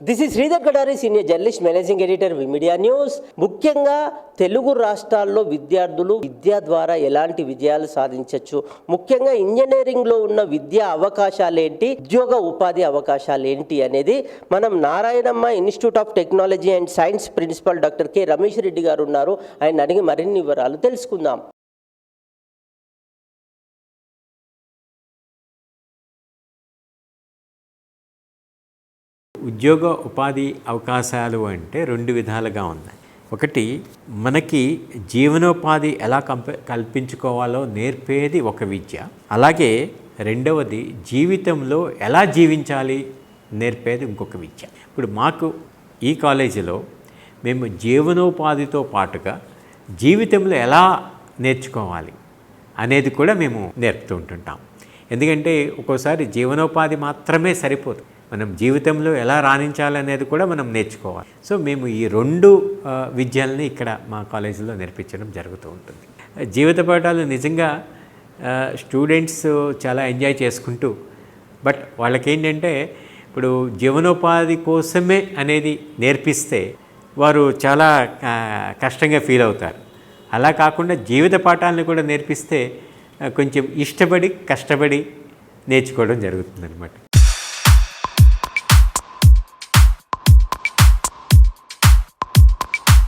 This is Sridhar Kadari senior journalist managing editor media news ముఖ్యంగా తెలుగు రాష్ట్రాల్లో విద్యార్థులు విద్య ద్వారా ఎలాంటి విజయాలు సాధించవచ్చు ముఖ్యంగా ఇంజనీరింగ్లో ఉన్న విద్యా అవకాశాలు ఏంటి ఉద్యోగ ఉపాధి అవకాశాలు ఏంటి అనేది మనం Narayanamma institute of technology and science principal doctor K Ramesh Reddy garu ఉన్నారు. ఆయన అడిగి మరిన్ని వివరాలు తెలుసుకుందాం. ఉద్యోగ ఉపాధి అవకాశాలు అంటే రెండు విధాలుగా ఉన్నాయి. ఒకటి మనకి జీవనోపాధి ఎలా కంప కల్పించుకోవాలో నేర్పేది ఒక విద్య. అలాగే రెండవది జీవితంలో ఎలా జీవించాలి నేర్పేది ఇంకొక విద్య. ఇప్పుడు మాకు ఈ కాలేజీలో మేము జీవనోపాధితో పాటుగా జీవితంలో ఎలా నేర్చుకోవాలి అనేది కూడా మేము నేర్పుతూ ఉంటుంటాం. ఎందుకంటే ఒక్కోసారి జీవనోపాధి మాత్రమే సరిపోదు. మనం జీవితంలో ఎలా రాణించాలనేది కూడా మనం నేర్చుకోవాలి. సో మేము ఈ రెండు విద్యల్ని ఇక్కడ మా కాలేజీలో నేర్పించడం జరుగుతూ ఉంటుంది. జీవిత పాఠాలు నిజంగా స్టూడెంట్స్ చాలా ఎంజాయ్ చేసుకుంటూ బట్ వాళ్ళకేంటంటే ఇప్పుడు జీవనోపాధి కోసమే అనేది నేర్పిస్తే వారు చాలా కష్టంగా ఫీల్ అవుతారు. అలా కాకుండా జీవిత పాఠాలను కూడా నేర్పిస్తే కొంచెం ఇష్టపడి కష్టపడి నేర్చుకోవడం జరుగుతుందన్నమాట.